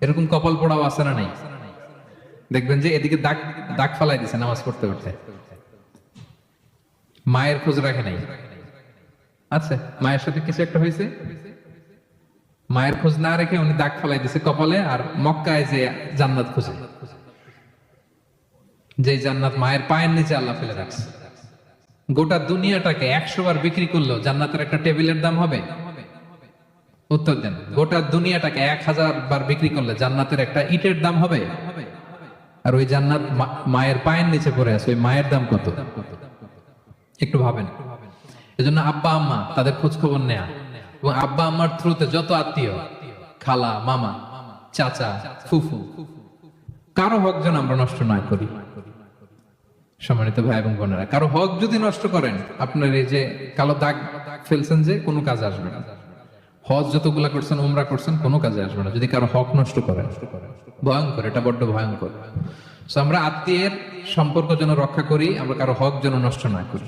এরকম কপাল পড়াও আছে না নেই? দেখবেন যে এদিকে দাগ দাগ ফালাই দিছে নামাজ পড়তে পড়তে। মায়ের খোঁজ রাখে নাই? আচ্ছা মায়ের সাথে কিছু একটা হয়েছে? মায়ের খোঁজ না রেখে উনি দাগ ফেলাই দিছে কপালে আর মক্কায় যে জান্নাত খুঁজে। যে জান্নাত মায়ের পায়ের নিচে আল্লাহ ফেলে রাখছে। গোটা দুনিয়াটাকে একশো বার বিক্রি করলেও জান্নাতের একটা টেবিলের দাম হবে? উত্তর দেন, গোটা দুনিয়াটাকে এক হাজার বার বিক্রি করলে জান্নাতের একটা ইটের দাম হবে? আর ওই জান্নাত মায়ের পায়ের নিচে পড়ে আছে, ওই মায়ের দাম কত? একটু ভাবেন। এজন্য আব্বা, আম্মা, তাদের খোঁজ খবর নেয়া। এবং আব্বা আম্মার থ্রুতে যত আত্মীয়, খালা, মামা, চাচা, ফুফু, কারও হক যেন আমরা নষ্ট না করি। সম্মানিত ভাই এবং বোনেরা, কারও হক যদি নষ্ট করেন, আপনার এই যে কালো দাগ ফেলছেন যে, কোনো কাজে আসবে না। হজ যতগুলা করছেন, উমরা করছেন, কোনো কাজে আসবে না। যদি কারও হক নষ্ট করেন, ভয়ঙ্কর, এটা বড্ড ভয়ঙ্কর। আমরা আত্মীয়ের সম্পর্ক যেন রক্ষা করি, আমরা কারও হক যেন নষ্ট না করি।